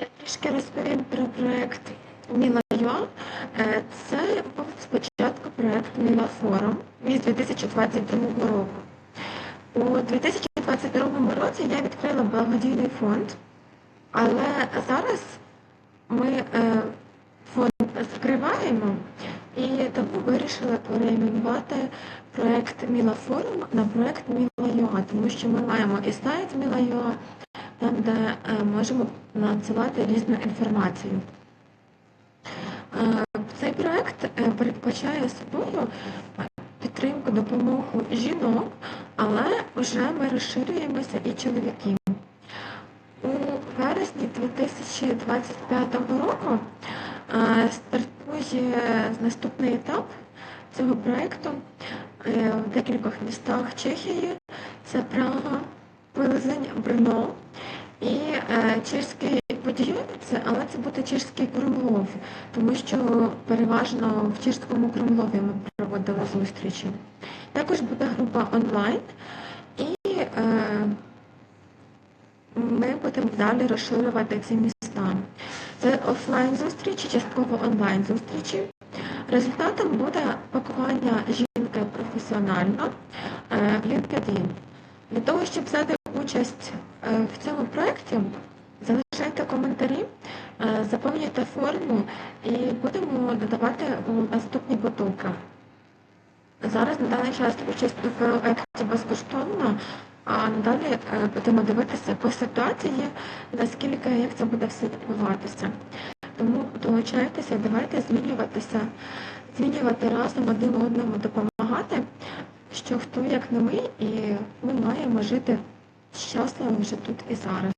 Я трішки розповім про проект Міла.ua. Е, Це був спочатку проект Міла Форум від 2022 року. У 2022 році я відкрила благодійний фонд, але зараз ми е, фонд закриваємо і тому вирішила перейменувати проект Міла Форум на проект Міла.ua, тому що ми маємо і сайт Міла.ua, там, де е, можемо надсилати різну інформацію. Е, Цей проект е, передбачає собою підтримку, допомогу жінок, але вже ми розширюємося і чоловіків. У вересні 2025 року стартує наступний етап цього проекту е, в декількох містах Чехії. Це Прага, Пилзень, Брно і е, чешський Подільонице, але це буде чешський Кремлов, тому що переважно в чешському Кремлові ми проводили зустрічі. Також буде група онлайн і е, ми будемо далі розширювати ці міста. Це офлайн зустрічі, частково онлайн зустрічі. Результатом буде пакування жінки професіонально е, в LinkedIn. Для того, щоб взяти участь е, в цьому проєкті, залишайте коментарі, е, заповнюйте форму і будемо додавати у наступні потоки. Зараз на даний час участь у проєкті безкоштовно, а надалі е, будемо дивитися по ситуації, наскільки як це буде все відбуватися. Тому долучайтеся, давайте змінюватися, змінювати разом один одному допомагати, що хто як не ми, і ми маємо жити щасливо вже тут і зараз.